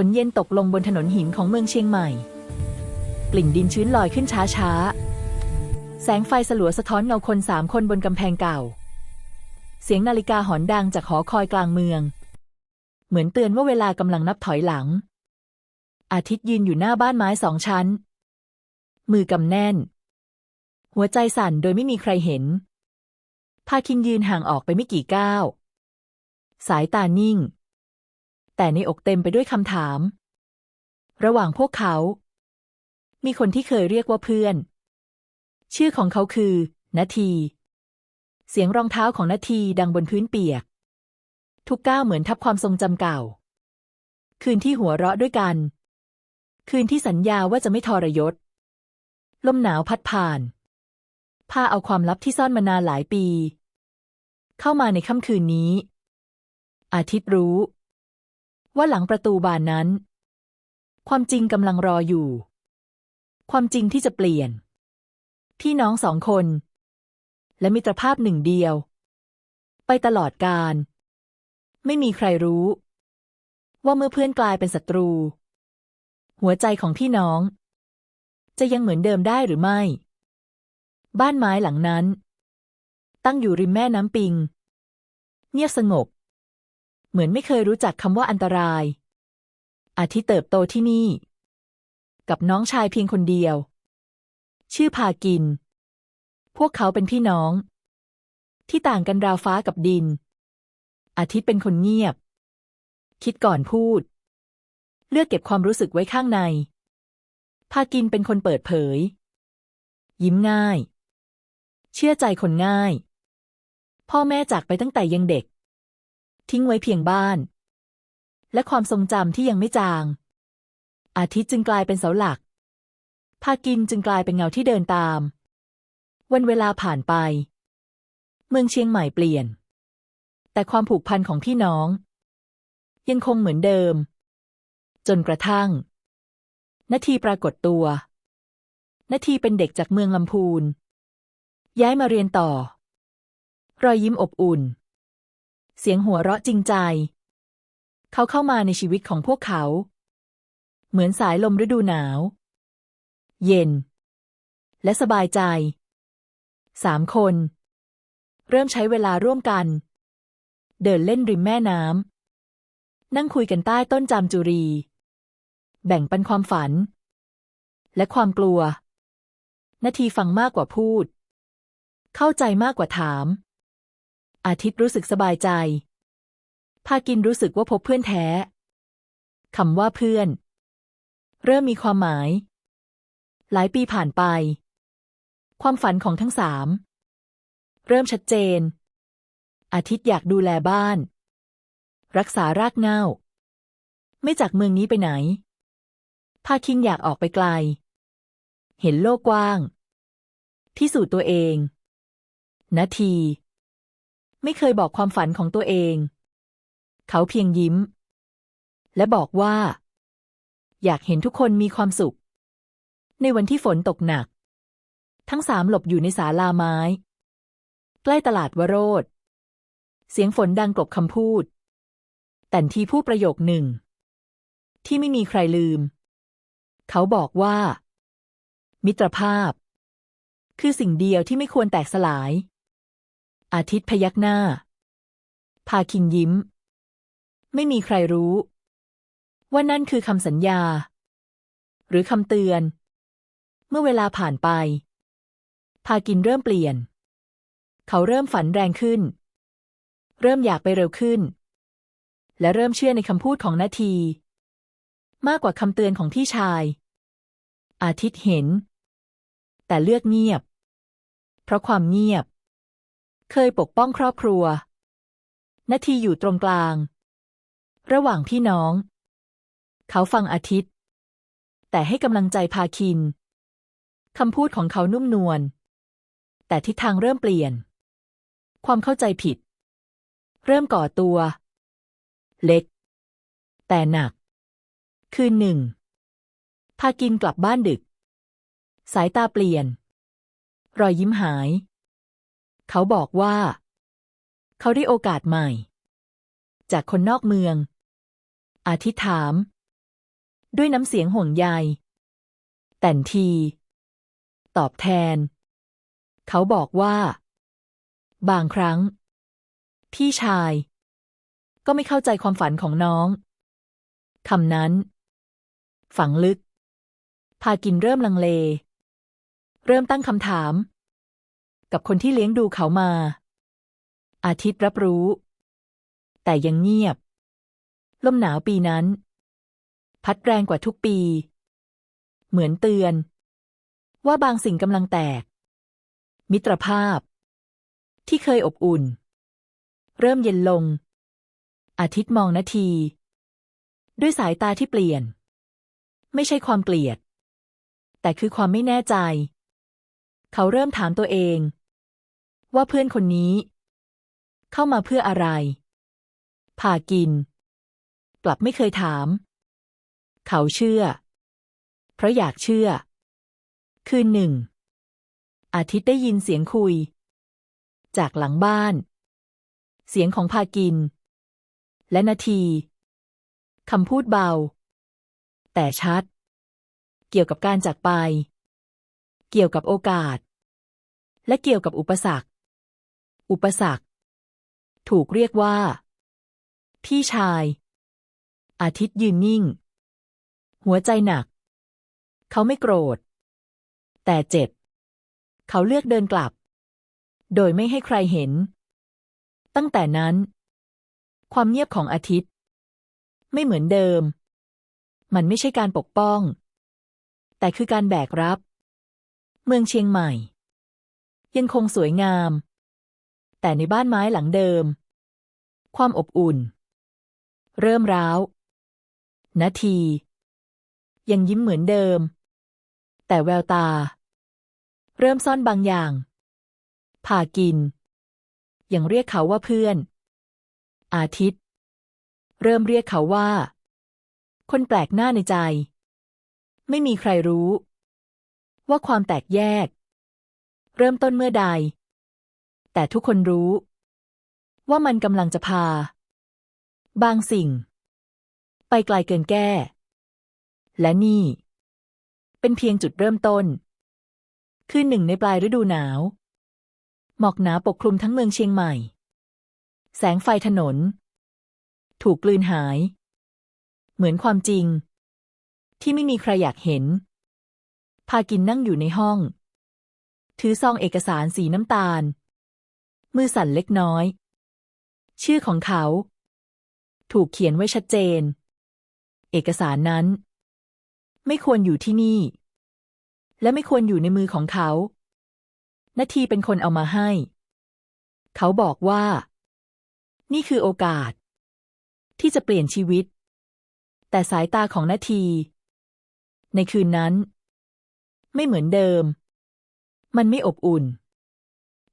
ฝนเย็นตกลงบนถนนหินของเมืองเชียงใหม่ กลิ่นดินชื้นลอยขึ้นช้าๆ แสงไฟสลัวสะท้อนเงาคนสามคนบนกำแพงเก่า เสียงนาฬิกาหอนดังจากหอคอยกลางเมือง เหมือนเตือนว่าเวลากำลังนับถอยหลัง อาทิตย์ยืนอยู่หน้าบ้านไม้สองชั้น มือกำแน่น หัวใจสั่นโดยไม่มีใครเห็นพาคินยืนห่างออกไปไม่กี่ก้าว สายตานิ่ง แต่ในอกเต็มไปด้วยคำถาม ระหว่างพวกเขา มีคนที่เคยเรียกว่าเพื่อน ชื่อของเขาคือนาที เสียงรองเท้าของนาทีดังบนพื้นเปียก ทุกก้าวเหมือนทับความทรงจำเก่า คืนที่หัวเราะด้วยกัน คืนที่สัญญาว่าจะไม่ทรยศ ลมหนาวพัดผ่านพาเอาความลับที่ซ่อนมานานหลายปี เข้ามาในค่ำคืนนี้ อาทิตย์รู้ ว่าหลังประตูบานนั้น ความจริงกำลังรออยู่ ความจริงที่จะเปลี่ยน พี่น้องสองคน และมิตรภาพหนึ่งเดียว ไปตลอดกาลไม่มีใครรู้ ว่าเมื่อเพื่อนกลายเป็นศัตรู หัวใจของพี่น้อง จะยังเหมือนเดิมได้หรือไม่ บ้านไม้หลังนั้น ตั้งอยู่ริมแม่น้ำปิง เงียบสงบ เหมือนไม่เคยรู้จักคำว่าอันตราย อาทิตย์เติบโตที่นี่ กับน้องชายเพียงคนเดียว ชื่อพากิน พวกเขาเป็นพี่น้อง ที่ต่างกันราวฟ้ากับดิน อาทิตย์เป็นคนเงียบ คิดก่อนพูด เลือกเก็บความรู้สึกไว้ข้างใน พากินเป็นคนเปิดเผย ยิ้มง่าย เชื่อใจคนง่าย พ่อแม่จากไปตั้งแต่ยังเด็ก ทิ้งไว้เพียงบ้าน และความทรงจำที่ยังไม่จาง อาทิตย์จึงกลายเป็นเสาหลัก พากินจึงกลายเป็นเงาที่เดินตาม วันเวลาผ่านไป เมืองเชียงใหม่เปลี่ยน แต่ความผูกพันของพี่น้อง ยังคงเหมือนเดิม จนกระทั่งนาทีปรากฏตัวนาทีเป็นเด็กจากเมืองลำพูน ย้ายมาเรียนต่อ รอยยิ้มอบอุ่น เสียงหัวเราะจริงใจ เขาเข้ามาในชีวิตของพวกเขา เหมือนสายลมฤดูหนาว เย็น และสบายใจสามคน เริ่มใช้เวลาร่วมกัน เดินเล่นริมแม่น้ำนั่งคุยกันใต้ต้นจามจุรี แบ่งปันความฝัน และความกลัว นาทีฟังมากกว่าพูด เข้าใจมากกว่าถาม อาทิตย์รู้สึกสบายใจ พากินรู้สึกว่าพบเพื่อนแท้คำว่าเพื่อน เริ่มมีความหมาย หลายปีผ่านไป ความฝันของทั้งสาม เริ่มชัดเจน อาทิตย์อยากดูแลบ้าน รักษารากเง้า ไม่จากเมืองนี้ไปไหน พาคินอยากออกไปไกล เห็นโลกกว้าง ที่สู่ตัวเอง นาที ไม่เคยบอกความฝันของตัวเอง เขาเพียงยิ้ม และบอกว่า อยากเห็นทุกคนมีความสุข ในวันที่ฝนตกหนัก ทั้งสามหลบอยู่ในศาลาไม้ ใกล้ตลาดวโรดเสียงฝนดังกลบคำพูด แต่ทีพูดประโยคหนึ่ง ที่ไม่มีใครลืม เขาบอกว่า มิตรภาพ คือสิ่งเดียวที่ไม่ควรแตกสลาย อาทิตย์พยักหน้า พาคินยิ้ม ไม่มีใครรู้ ว่านั่นคือคำสัญญา หรือคำเตือน เมื่อเวลาผ่านไป พากินเริ่มเปลี่ยน เขาเริ่มฝันแรงขึ้น เริ่มอยากไปเร็วขึ้น และเริ่มเชื่อในคำพูดของนาที มากกว่าคำเตือนของพี่ชาย อาทิตย์เห็น แต่เลือกเงียบ เพราะความเงียบ เคยปกป้องครอบครัว นาทีอยู่ตรงกลาง ระหว่างพี่น้อง เขาฟังอาทิตย์ แต่ให้กำลังใจพาคิน คำพูดของเขานุ่มนวล แต่ทิศทางเริ่มเปลี่ยน ความเข้าใจผิด เริ่มก่อตัว เล็ก แต่หนัก คืนหนึ่ง พากินกลับบ้านดึก สายตาเปลี่ยน รอยยิ้มหาย เขาบอกว่า เขาได้โอกาสใหม่ จากคนนอกเมือง อาทิตถาม ด้วยน้ำเสียงห่วงใย แต่นที ตอบแทน เขาบอกว่า บางครั้ง พี่ชาย ก็ไม่เข้าใจความฝันของน้องคำนั้น ฝังลึก พากินเริ่มลังเล เริ่มตั้งคำถาม กับคนที่เลี้ยงดูเขามา อาทิตย์รับรู้ แต่ยังเงียบ ลมหนาวปีนั้น พัดแรงกว่าทุกปี เหมือนเตือน ว่าบางสิ่งกำลังแตก มิตรภาพ ที่เคยอบอุ่น เริ่มเย็นลง อาทิตย์มองนาที ด้วยสายตาที่เปลี่ยน ไม่ใช่ความเกลียด แต่คือความไม่แน่ใจเขาเริ่มถามตัวเอง ว่าเพื่อนคนนี้ เข้ามาเพื่ออะไรพากิน กลับไม่เคยถาม เขาเชื่อ เพราะอยากเชื่อ คืนหนึ่ง อาทิตย์ได้ยินเสียงคุย จากหลังบ้าน เสียงของพากิน และนาทีคำพูดเบา แต่ชัด เกี่ยวกับการจากไป เกี่ยวกับโอกาส และเกี่ยวกับอุปสรรค อุปสรรค ถูกเรียกว่า พี่ชาย อาทิตย์ยืนนิ่ง หัวใจหนัก เขาไม่โกรธ แต่เจ็บ เขาเลือกเดินกลับ โดยไม่ให้ใครเห็น ตั้งแต่นั้น ความเงียบของอาทิตย์ ไม่เหมือนเดิม มันไม่ใช่การปกป้อง แต่คือการแบกรับ เมืองเชียงใหม่ ยังคงสวยงาม แต่ในบ้านไม้หลังเดิม ความอบอุ่น เริ่มร้าวนาที ยังยิ้มเหมือนเดิม แต่แววตา เริ่มซ่อนบางอย่างพากิน ยังเรียกเขาว่าเพื่อน อาทิตย์ เริ่มเรียกเขาว่า คนแปลกหน้าในใจ ไม่มีใครรู้ ว่าความแตกแยก เริ่มต้นเมื่อใด แต่ทุกคนรู้ ว่ามันกำลังจะพา บางสิ่ง ไปไกลเกินแก้ และนี่ เป็นเพียงจุดเริ่มต้น คือหนึ่งในปลายฤดูหนาว หมอกหนาปกคลุมทั้งเมืองเชียงใหม่ แสงไฟถนน ถูกกลืนหาย เหมือนความจริง ที่ไม่มีใครอยากเห็น พากินนั่งอยู่ในห้อง ถือซองเอกสารสีน้ำตาล มือสั่นเล็กน้อย ชื่อของเขา ถูกเขียนไว้ชัดเจน เอกสารนั้น ไม่ควรอยู่ที่นี่ และไม่ควรอยู่ในมือของเขา นาทีเป็นคนเอามาให้ เขาบอกว่า นี่คือโอกาส ที่จะเปลี่ยนชีวิต แต่สายตาของนาที ในคืนนั้น ไม่เหมือนเดิม มันไม่อบอุ่น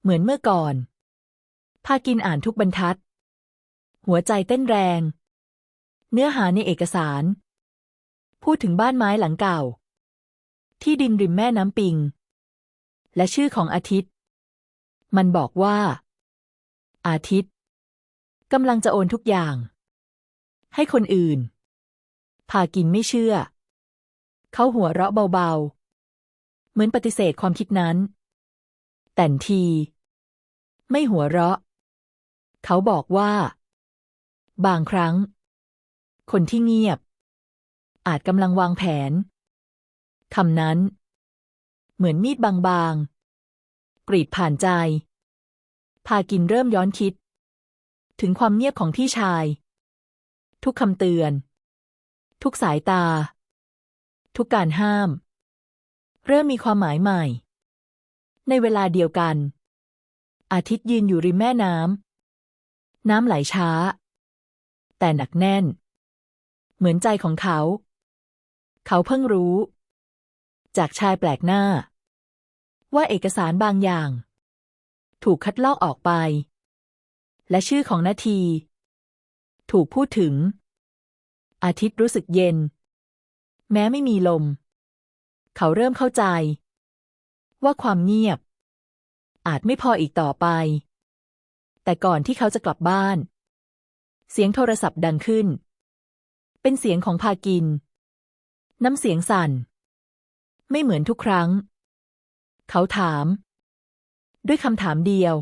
เหมือนเมื่อก่อน พากินอ่านทุกบรรทัด หัวใจเต้นแรง เนื้อหาในเอกสาร พูดถึงบ้านไม้หลังเก่า ที่ดินริมแม่น้ำปิง และชื่อของอาทิตย์ มันบอกว่า อาทิตย์กำลังจะโอนทุกอย่าง ให้คนอื่น พากินไม่เชื่อ เขาหัวเราะเบาๆ เหมือนปฏิเสธความคิดนั้น แต่นที ไม่หัวเราะ เขาบอกว่า บางครั้ง คนที่เงียบ อาจกำลังวางแผนคำนั้น เหมือนมีดบางๆ กรีดผ่านใจ พากินเริ่มย้อนคิด ถึงความเงียบของพี่ชาย ทุกคำเตือน ทุกสายตา ทุกการห้าม เริ่มมีความหมายใหม่ ในเวลาเดียวกัน อาทิตย์ยืนอยู่ริมแม่น้ำ น้ำไหลช้า แต่หนักแน่น เหมือนใจของเขา เขาเพิ่งรู้ จากชายแปลกหน้า ว่าเอกสารบางอย่าง ถูกคัดลอกออกไป และชื่อของนาที ถูกพูดถึง อาทิตย์รู้สึกเย็น แม้ไม่มีลม เขาเริ่มเข้าใจ ว่าความเงียบ อาจไม่พออีกต่อไป แต่ก่อนที่เขาจะกลับบ้าน เสียงโทรศัพท์ดังขึ้น เป็นเสียงของพากิน น้ำเสียงสั่น ไม่เหมือนทุกครั้ง เขาถาม ด้วยคำถามเดียว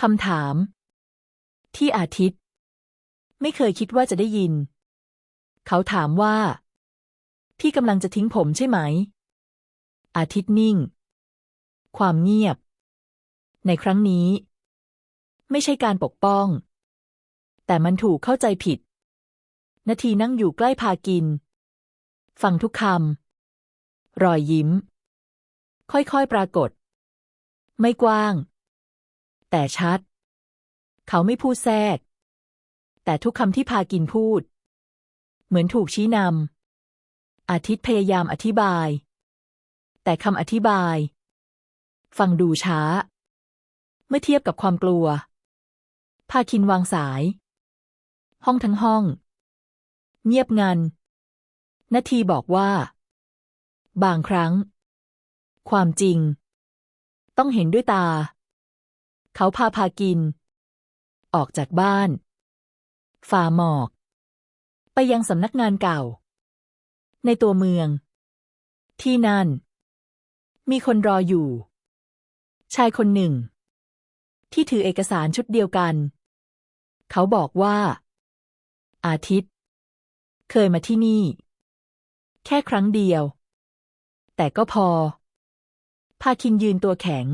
คำถาม ที่อาทิตย์ ไม่เคยคิดว่าจะได้ยิน เขาถามว่า พี่กำลังจะทิ้งผมใช่ไหม อาทิตย์นิ่ง ความเงียบ ในครั้งนี้ ไม่ใช่การปกป้อง แต่มันถูกเข้าใจผิด นาทีนั่งอยู่ใกล้พากิน ฟังทุกคำรอยยิ้ม ค่อยๆปรากฏ ไม่กว้าง แต่ชัด เขาไม่พูดแทรก แต่ทุกคำที่พากินพูด เหมือนถูกชี้นำอาทิตย์พยายามอธิบาย แต่คำอธิบาย ฟังดูช้า เมื่อเทียบกับความกลัว พาคินวางสาย ห้องทั้งห้อง เงียบงันนาทีบอกว่า บางครั้ง ความจริง ต้องเห็นด้วยตา เขาพาพากิน ออกจากบ้าน ฝ่าหมอก ไปยังสำนักงานเก่า ในตัวเมือง ที่นั่น มีคนรออยู่ ชายคนหนึ่ง ที่ถือเอกสารชุดเดียวกัน เขาบอกว่า อาทิตย์ เคยมาที่นี่ แค่ครั้งเดียว แต่ก็พอ พาคินยืนตัวแข็ง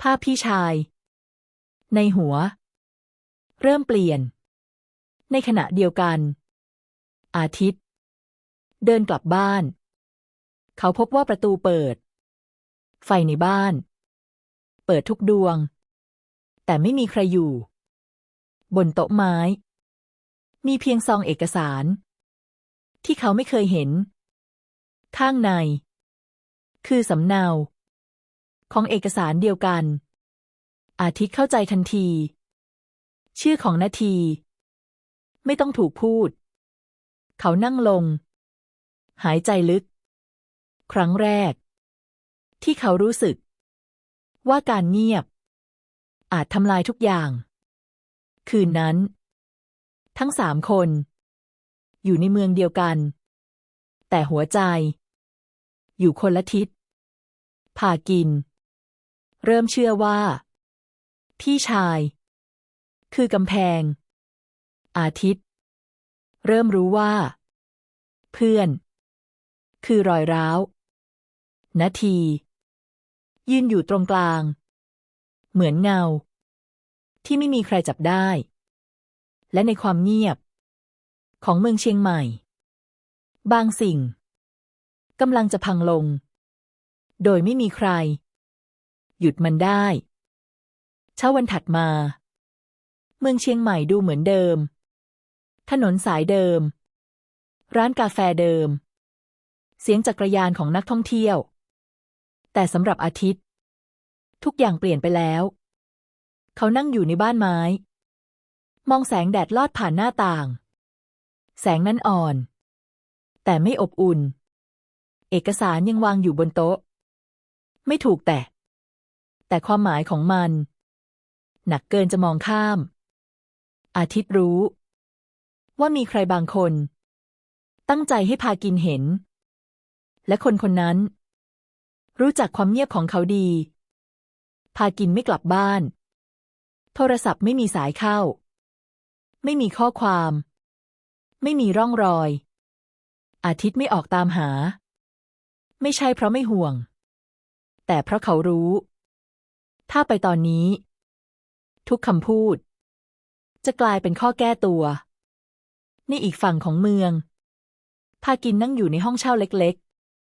ภาพพี่ชาย ในหัว เริ่มเปลี่ยน ในขณะเดียวกัน อาทิตย์ เดินกลับบ้าน เขาพบว่าประตูเปิด ไฟในบ้าน เปิดทุกดวง แต่ไม่มีใครอยู่ บนโต๊ะไม้ มีเพียงซองเอกสาร ที่เขาไม่เคยเห็น ข้างใน คือสำเนา ของเอกสารเดียวกัน อาทิตย์เข้าใจทันที ชื่อของนาที ไม่ต้องถูกพูด เขานั่งลง หายใจลึก ครั้งแรก ที่เขารู้สึก ว่าการเงียบ อาจทำลายทุกอย่าง คืนนั้น ทั้งสามคน อยู่ในเมืองเดียวกัน แต่หัวใจ อยู่คนละทิศพากิน เริ่มเชื่อว่า พี่ชาย คือกำแพง อาทิตย์ เริ่มรู้ว่า เพื่อน คือรอยร้าวนาที ยืนอยู่ตรงกลาง เหมือนเงา ที่ไม่มีใครจับได้ และในความเงียบ ของเมืองเชียงใหม่ บางสิ่งกำลังจะพังลง โดยไม่มีใคร หยุดมันได้ เช้าวันถัดมา เมืองเชียงใหม่ดูเหมือนเดิม ถนนสายเดิม ร้านกาแฟเดิม เสียงจักรยานของนักท่องเที่ยว แต่สำหรับอาทิตย์ ทุกอย่างเปลี่ยนไปแล้ว เขานั่งอยู่ในบ้านไม้ มองแสงแดดลอดผ่านหน้าต่าง แสงนั้นอ่อน แต่ไม่อบอุ่น เอกสารยังวางอยู่บนโต๊ะ ไม่ถูกแตะแต่ความหมายของมัน หนักเกินจะมองข้าม อาทิตย์รู้ ว่ามีใครบางคน ตั้งใจให้พากินเห็น และคนคนนั้น รู้จักความเงียบของเขาดี พากินไม่กลับบ้าน โทรศัพท์ไม่มีสายเข้า ไม่มีข้อความ ไม่มีร่องรอย อาทิตย์ไม่ออกตามหา ไม่ใช่เพราะไม่ห่วง แต่เพราะเขารู้ ถ้าไปตอนนี้ ทุกคำพูด จะกลายเป็นข้อแก้ตัวในอีกฝั่งของเมือง พากินนั่งอยู่ในห้องเช่าเล็ก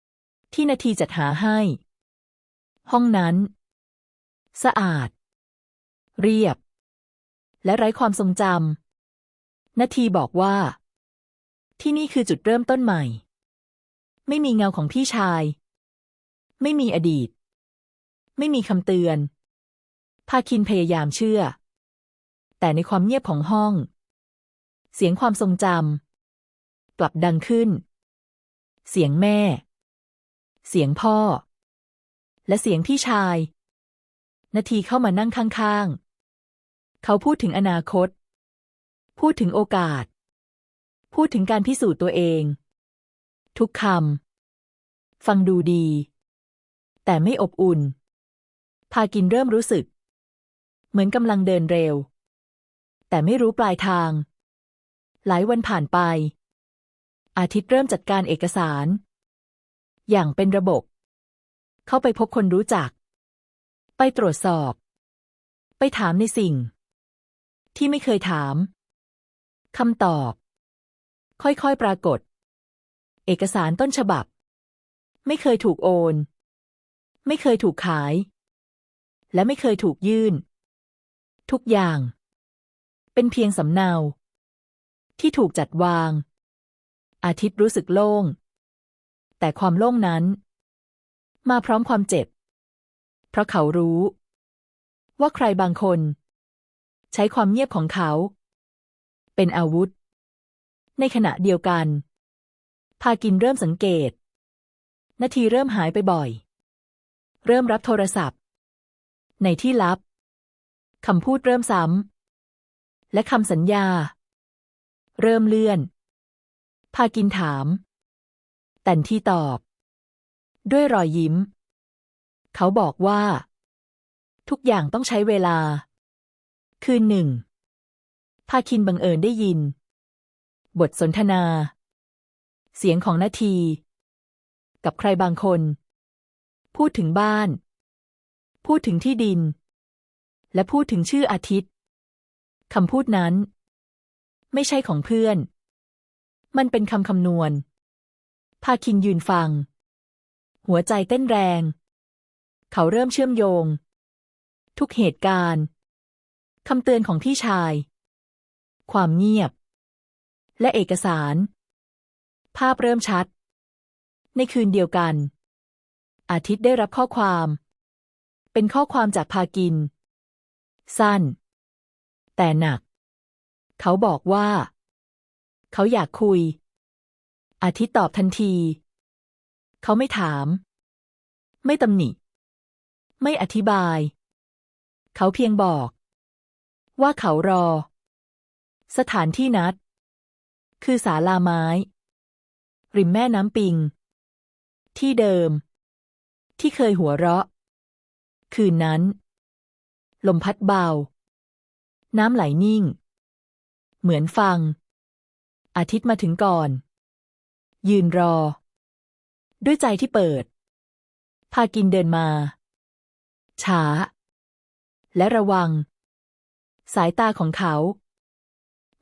ๆ ที่นาทีจัดหาให้ ห้องนั้น สะอาด เรียบ และไร้ความทรงจำนาทีบอกว่า ที่นี่คือจุดเริ่มต้นใหม่ ไม่มีเงาของพี่ชาย ไม่มีอดีต ไม่มีคำเตือนพาคินพยายามเชื่อ แต่ในความเงียบของห้อง เสียงความทรงจำกลับดังขึ้น เสียงแม่ เสียงพ่อ และเสียงพี่ชายนาทีเข้ามานั่งข้างๆ เขาพูดถึงอนาคต พูดถึงโอกาส พูดถึงการพิสูจน์ตัวเอง ทุกคำฟังดูดี แต่ไม่อบอุ่น พากินเริ่มรู้สึก เหมือนกำลังเดินเร็ว แต่ไม่รู้ปลายทาง หลายวันผ่านไป อาทิตย์เริ่มจัดการเอกสาร อย่างเป็นระบบ เข้าไปพบคนรู้จัก ไปตรวจสอบ ไปถามในสิ่ง ที่ไม่เคยถามคำตอบ ค่อยๆปรากฏ เอกสารต้นฉบับ ไม่เคยถูกโอน ไม่เคยถูกขาย และไม่เคยถูกยื่น ทุกอย่าง เป็นเพียงสำเนา ที่ถูกจัดวาง อาทิตย์รู้สึกโล่ง แต่ความโล่งนั้น มาพร้อมความเจ็บ เพราะเขารู้ ว่าใครบางคน ใช้ความเงียบของเขา เป็นอาวุธ ในขณะเดียวกัน พากินเริ่มสังเกต นาทีเริ่มหายไปบ่อย เริ่มรับโทรศัพท์ ในที่ลับคำพูดเริ่มซ้ำ และคำสัญญา เริ่มเลื่อน พากินถาม แต่นที่ตอบ ด้วยรอยยิ้ม เขาบอกว่า ทุกอย่างต้องใช้เวลา คืนหนึ่งพาคินบังเอิญได้ยิน บทสนทนา เสียงของนาที กับใครบางคน พูดถึงบ้าน พูดถึงที่ดิน และพูดถึงชื่ออาทิตย์คำพูดนั้น ไม่ใช่ของเพื่อน มันเป็นคำคำนวณพาคินยืนฟัง หัวใจเต้นแรง เขาเริ่มเชื่อมโยง ทุกเหตุการณ์ คำเตือนของพี่ชาย ความเงียบ และเอกสาร ภาพเริ่มชัด ในคืนเดียวกัน อาทิตย์ได้รับข้อความ เป็นข้อความจากพากิน สั้น แต่หนัก เขาบอกว่า เขาอยากคุย อาทิตย์ตอบทันที เขาไม่ถาม ไม่ตำหนิ ไม่อธิบาย เขาเพียงบอก ว่าเขารอ สถานที่นัด คือศาลาไม้ ริมแม่น้ำปิง ที่เดิม ที่เคยหัวเราะ คืนนั้น ลมพัดเบา น้ำไหลนิ่ง เหมือนฟัง อาทิตย์มาถึงก่อน ยืนรอ ด้วยใจที่เปิด พากินเดินมา ช้า และระวัง สายตาของเขา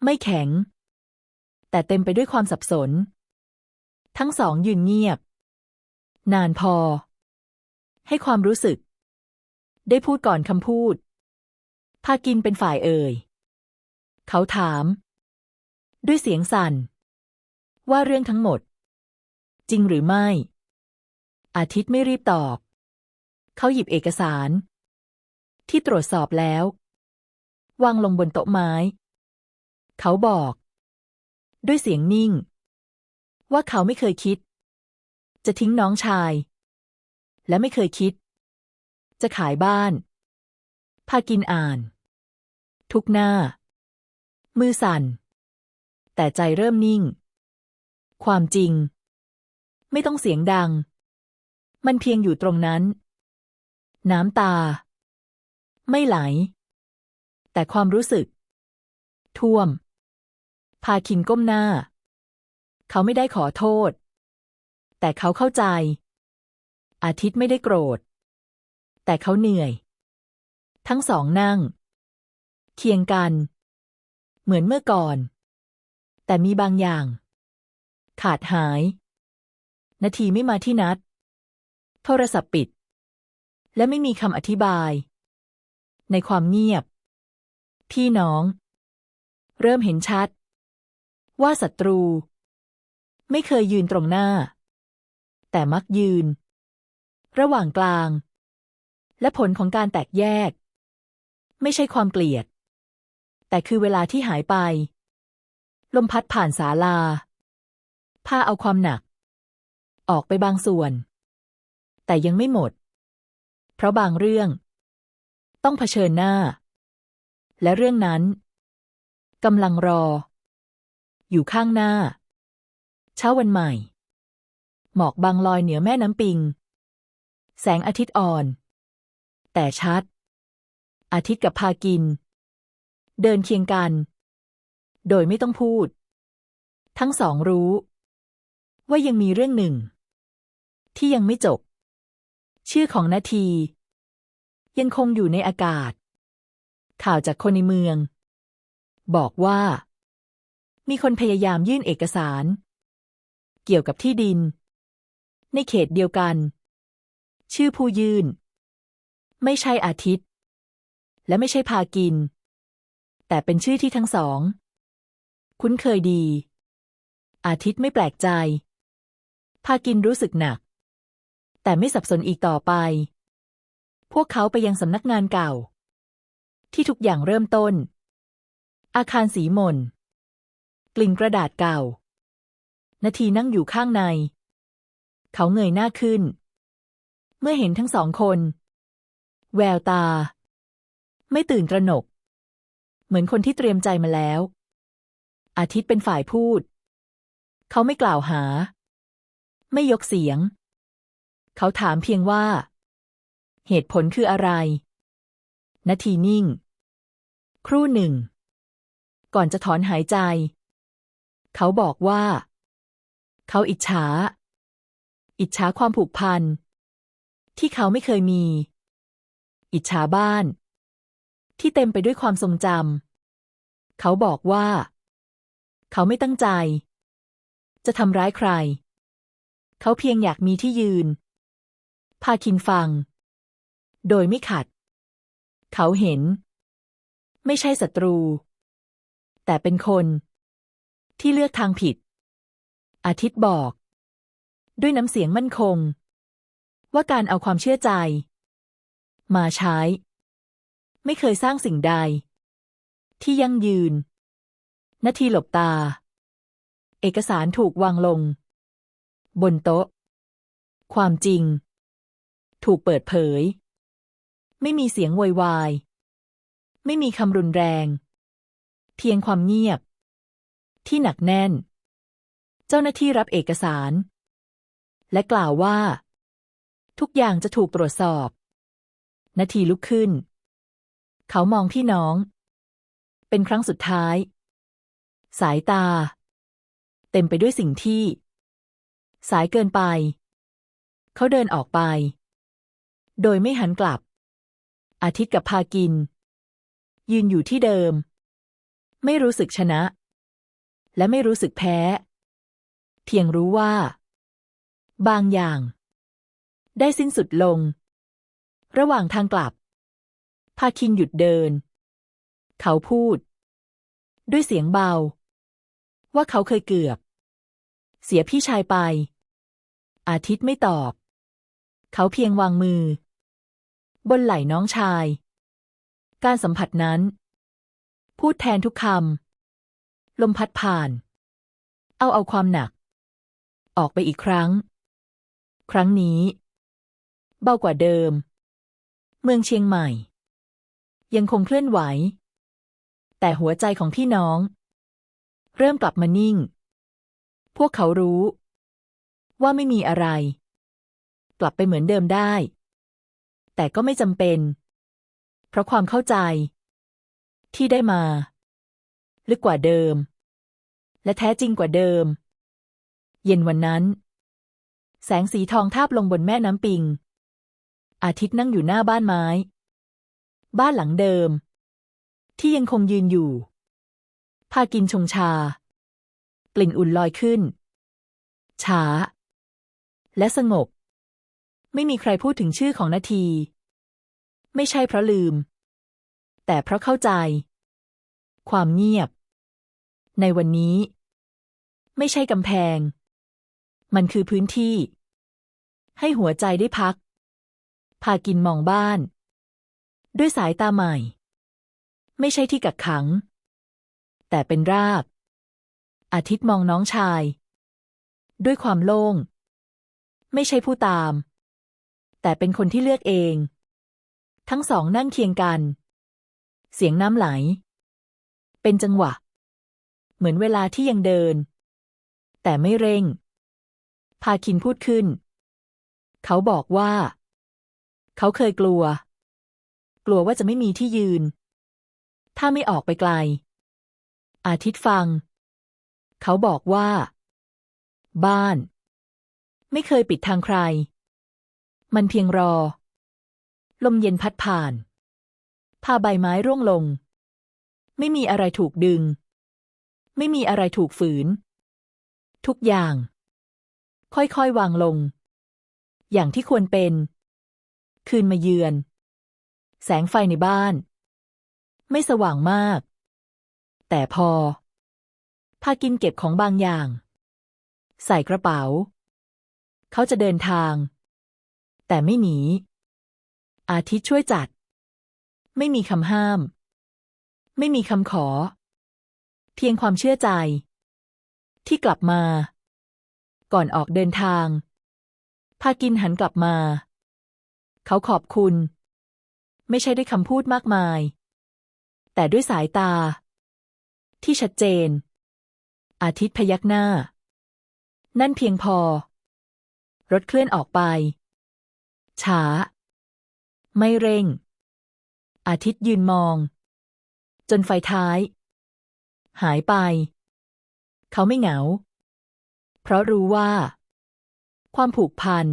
ไม่แข็ง แต่เต็มไปด้วยความสับสน ทั้งสองยืนเงียบ นานพอ ให้ความรู้สึก ได้พูดก่อนคำพูด พากินเป็นฝ่ายเอ่ย เขาถาม ด้วยเสียงสั่น ว่าเรื่องทั้งหมด จริงหรือไม่ อาทิตย์ไม่รีบตอบ เขาหยิบเอกสาร ที่ตรวจสอบแล้ว วางลงบนโต๊ะไม้ เขาบอก ด้วยเสียงนิ่ง ว่าเขาไม่เคยคิด จะทิ้งน้องชาย และไม่เคยคิด จะขายบ้าน พากินอ่าน ทุกหน้า มือสั่น แต่ใจเริ่มนิ่ง ความจริง ไม่ต้องเสียงดัง มันเพียงอยู่ตรงนั้น น้ำตา ไม่ไหล แต่ความรู้สึก ท่วม พาคินก้มหน้า เขาไม่ได้ขอโทษ แต่เขาเข้าใจ อาทิตย์ไม่ได้โกรธ แต่เขาเหนื่อย ทั้งสองนั่ง เคียงกัน เหมือนเมื่อก่อน แต่มีบางอย่าง ขาดหาย นาทีไม่มาที่นัด โทรศัพท์ปิด และไม่มีคำอธิบาย ในความเงียบ พี่น้อง เริ่มเห็นชัด ว่าศัตรู ไม่เคยยืนตรงหน้า แต่มักยืน ระหว่างกลาง และผลของการแตกแยก ไม่ใช่ความเกลียด แต่คือเวลาที่หายไป ลมพัดผ่านศาลาพาเอาความหนัก ออกไปบางส่วน แต่ยังไม่หมด เพราะบางเรื่อง ต้องเผชิญหน้า และเรื่องนั้นกำลังรอ อยู่ข้างหน้า เช้าวันใหม่ หมอกบางลอยเหนือแม่น้ำปิง แสงอาทิตย์อ่อน แต่ชัด อาทิตย์กับพากิน เดินเคียงกัน โดยไม่ต้องพูด ทั้งสองรู้ ว่ายังมีเรื่องหนึ่ง ที่ยังไม่จบ ชื่อของนาที ยังคงอยู่ในอากาศ ข่าวจากคนในเมือง บอกว่า มีคนพยายามยื่นเอกสาร เกี่ยวกับที่ดิน ในเขตเดียวกัน ชื่อผู้ยื่น ไม่ใช่อาทิตย์ และไม่ใช่พากิน แต่เป็นชื่อที่ทั้งสอง คุ้นเคยดี อาทิตย์ไม่แปลกใจ พากินรู้สึกหนัก แต่ไม่สับสนอีกต่อไป พวกเขาไปยังสำนักงานเก่า ที่ทุกอย่างเริ่มต้น อาคารสีมน กลิ่นกระดาษเก่า นาทีนั่งอยู่ข้างใน เขาเงยหน้าขึ้น เมื่อเห็นทั้งสองคน แววตา ไม่ตื่นตระหนก เหมือนคนที่เตรียมใจมาแล้ว อาทิตย์เป็นฝ่ายพูด เขาไม่กล่าวหา ไม่ยกเสียง เขาถามเพียงว่า เหตุผลคืออะไรนาทีนิ่ง ครู่หนึ่ง ก่อนจะถอนหายใจ เขาบอกว่า เขาอิจฉา อิจฉาความผูกพัน ที่เขาไม่เคยมี อิจฉาบ้าน ที่เต็มไปด้วยความทรงจำเขาบอกว่า เขาไม่ตั้งใจ จะทำร้ายใคร เขาเพียงอยากมีที่ยืน พาคินฟัง โดยไม่ขัด เขาเห็น ไม่ใช่ศัตรู แต่เป็นคน ที่เลือกทางผิด อาทิตย์บอก ด้วยน้ำเสียงมั่นคง ว่าการเอาความเชื่อใจ มาใช้ ไม่เคยสร้างสิ่งใด ที่ยั่งยืน นาทีหลบตา เอกสารถูกวางลง บนโต๊ะ ความจริง ถูกเปิดเผย ไม่มีเสียงโวยวาย ไม่มีคำรุนแรง เพียงความเงียบ ที่หนักแน่น เจ้าหน้าที่รับเอกสาร และกล่าวว่า ทุกอย่างจะถูกตรวจสอบ นาทีลุกขึ้น เขามองพี่น้อง เป็นครั้งสุดท้าย สายตา เต็มไปด้วยสิ่งที่ สายเกินไป เขาเดินออกไป โดยไม่หันกลับอาทิตย์กับพากิน ยืนอยู่ที่เดิม ไม่รู้สึกชนะ และไม่รู้สึกแพ้ เพียงรู้ว่า บางอย่าง ได้สิ้นสุดลง ระหว่างทางกลับ พาคินหยุดเดิน เขาพูด ด้วยเสียงเบา ว่าเขาเคยเกือบ เสียพี่ชายไป อาทิตย์ไม่ตอบ เขาเพียงวางมือ บนไหล่น้องชาย การสัมผัสนั้น พูดแทนทุกคำ ลมพัดผ่าน เอาเอาความหนัก ออกไปอีกครั้ง ครั้งนี้ เบากว่าเดิม เมืองเชียงใหม่ ยังคงเคลื่อนไหว แต่หัวใจของพี่น้อง เริ่มกลับมานิ่ง พวกเขารู้ ว่าไม่มีอะไร กลับไปเหมือนเดิมได้ แต่ก็ไม่จำเป็น ราะความเข้าใจ ที่ได้มา ลึกกว่าเดิม และแท้จริงกว่าเดิม เย็นวันนั้น แสงสีทองทาบลงบนแม่น้ำปิง อาทิตย์นั่งอยู่หน้าบ้านไม้ บ้านหลังเดิม ที่ยังคงยืนอยู่ พากินชงชา กลิ่นอุ่นลอยขึ้น ช้า และสงบ ไม่มีใครพูดถึงชื่อของนาที ไม่ใช่เพราะลืม แต่เพราะเข้าใจ ความเงียบ ในวันนี้ ไม่ใช่กำแพง มันคือพื้นที่ ให้หัวใจได้พัก พากินมองบ้าน ด้วยสายตาใหม่ ไม่ใช่ที่กักขัง แต่เป็นราบ อาทิตย์มองน้องชาย ด้วยความโล่ง ไม่ใช่ผู้ตาม แต่เป็นคนที่เลือกเอง ทั้งสองนั่งเคียงกัน เสียงน้ำไหล เป็นจังหวะ เหมือนเวลาที่ยังเดิน แต่ไม่เร่ง พาคินพูดขึ้น เขาบอกว่า เขาเคยกลัว กลัวว่าจะไม่มีที่ยืน ถ้าไม่ออกไปไกล อาทิตย์ฟัง เขาบอกว่า บ้าน ไม่เคยปิดทางใคร มันเพียงรอ ลมเย็นพัดผ่านพาใบไม้ร่วงลง ไม่มีอะไรถูกดึง ไม่มีอะไรถูกฝืน ทุกอย่าง ค่อยๆ วางลง อย่างที่ควรเป็น คืนมาเยือน แสงไฟในบ้าน ไม่สว่างมาก แต่พอ พากินเก็บของบางอย่าง ใส่กระเป๋า เขาจะเดินทาง แต่ไม่หนี อาทิตย์ช่วยจัด ไม่มีคำห้าม ไม่มีคำขอ เพียงความเชื่อใจ ที่กลับมา ก่อนออกเดินทาง พากินหันกลับมา เขาขอบคุณ ไม่ใช่ด้วยคำพูดมากมาย แต่ด้วยสายตา ที่ชัดเจน อาทิตย์พยักหน้า นั่นเพียงพอ รถเคลื่อนออกไปช้า ไม่เร่ง อาทิตย์ยืนมอง จนไฟท้าย หายไป เขาไม่เหงา เพราะรู้ว่า ความผูกพัน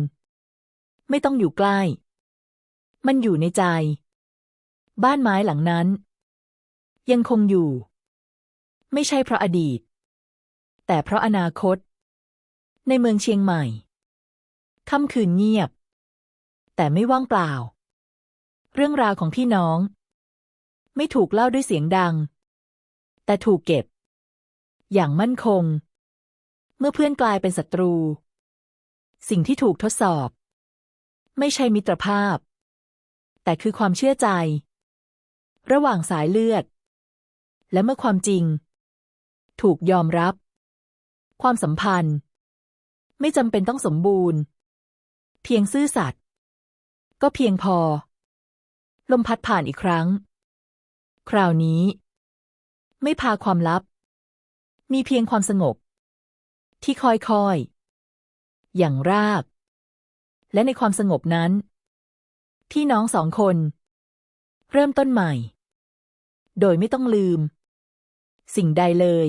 ไม่ต้องอยู่ใกล้ มันอยู่ในใจ บ้านไม้หลังนั้น ยังคงอยู่ ไม่ใช่เพราะอดีต แต่เพราะอนาคต ในเมืองเชียงใหม่ค่ำคืนเงียบ แต่ไม่ว่างเปล่า เรื่องราวของพี่น้อง ไม่ถูกเล่าด้วยเสียงดัง แต่ถูกเก็บ อย่างมั่นคง เมื่อเพื่อนกลายเป็นศัตรู สิ่งที่ถูกทดสอบ ไม่ใช่มิตรภาพ แต่คือความเชื่อใจ ระหว่างสายเลือด และเมื่อความจริง ถูกยอมรับ ความสัมพันธ์ ไม่จำเป็นต้องสมบูรณ์ เพียงซื่อสัตย์ก็เพียงพอ ลมพัดผ่านอีกครั้ง คราวนี้ ไม่พาความลับ มีเพียงความสงบ ที่คอยๆอย อย่างรากและในความสงบนั้น พี่น้องสองคน เริ่มต้นใหม่ โดยไม่ต้องลืม สิ่งใดเลย